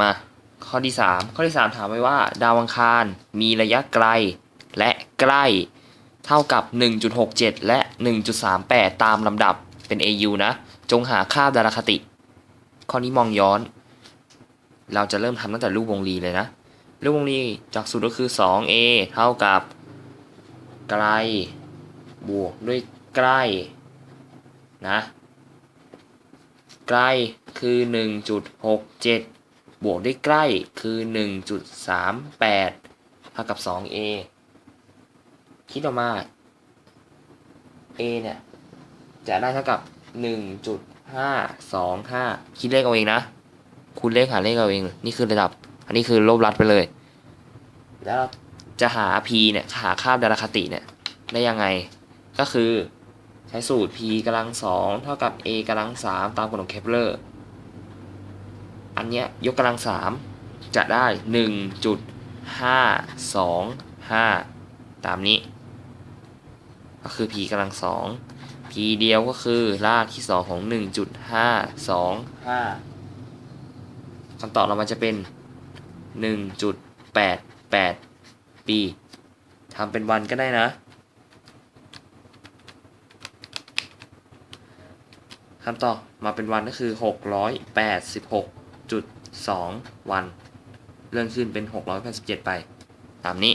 มาข้อที่ 3 ข้อที่ 3 ถามไว้ว่า ดาวอังคารมีระยะไกลและใกล้เท่ากับ 1.67 และ 1.38 ตามลำดับเป็น AU นะ จงหาค่าดาราคติ ข้อนี้มองย้อน เราจะเริ่มทำตั้งแต่รูปวงรีเลยนะ รูปวงรีจากสูตรก็คือ 2a เท่ากับ ไกล บวกด้วยใกล้ นะใกล้คือ 1.67 บวกได้ใกล้คือ 1.38เท่ากับ 2a คิดออกมา a เนี่ย จะได้เท่ากับ 1.525 คิดเลขเอาเองนะคุณเลขหาเลขเอาเอง นี่คือระดับ อันนี้คือลบลัดไปเลย แล้วเราจะหา p เนี่ย หาค่าดาราคติเนี่ย ได้ยังไง ก็คือใช้สูตร p กำลังสองเท่ากับ a กำลังสามตามกฎของเคปเลอร์ อันเนี้ยยกกำลังสามจะได้หนึ่งจุดห้าสองห้าตามนี้ ก็คือ p กำลังสอง p เดียวก็คือรากที่สองของหนึ่งจุดห้าสองห้าคำตอบเรามันจะเป็นหนึ่งจุดแปดแปดปีทำเป็นวันก็ได้นะคำตอบมาเป็นวันก็คือ 686.2วัน เลื่อนขึ้นเป็น 687 ไป ตามนี้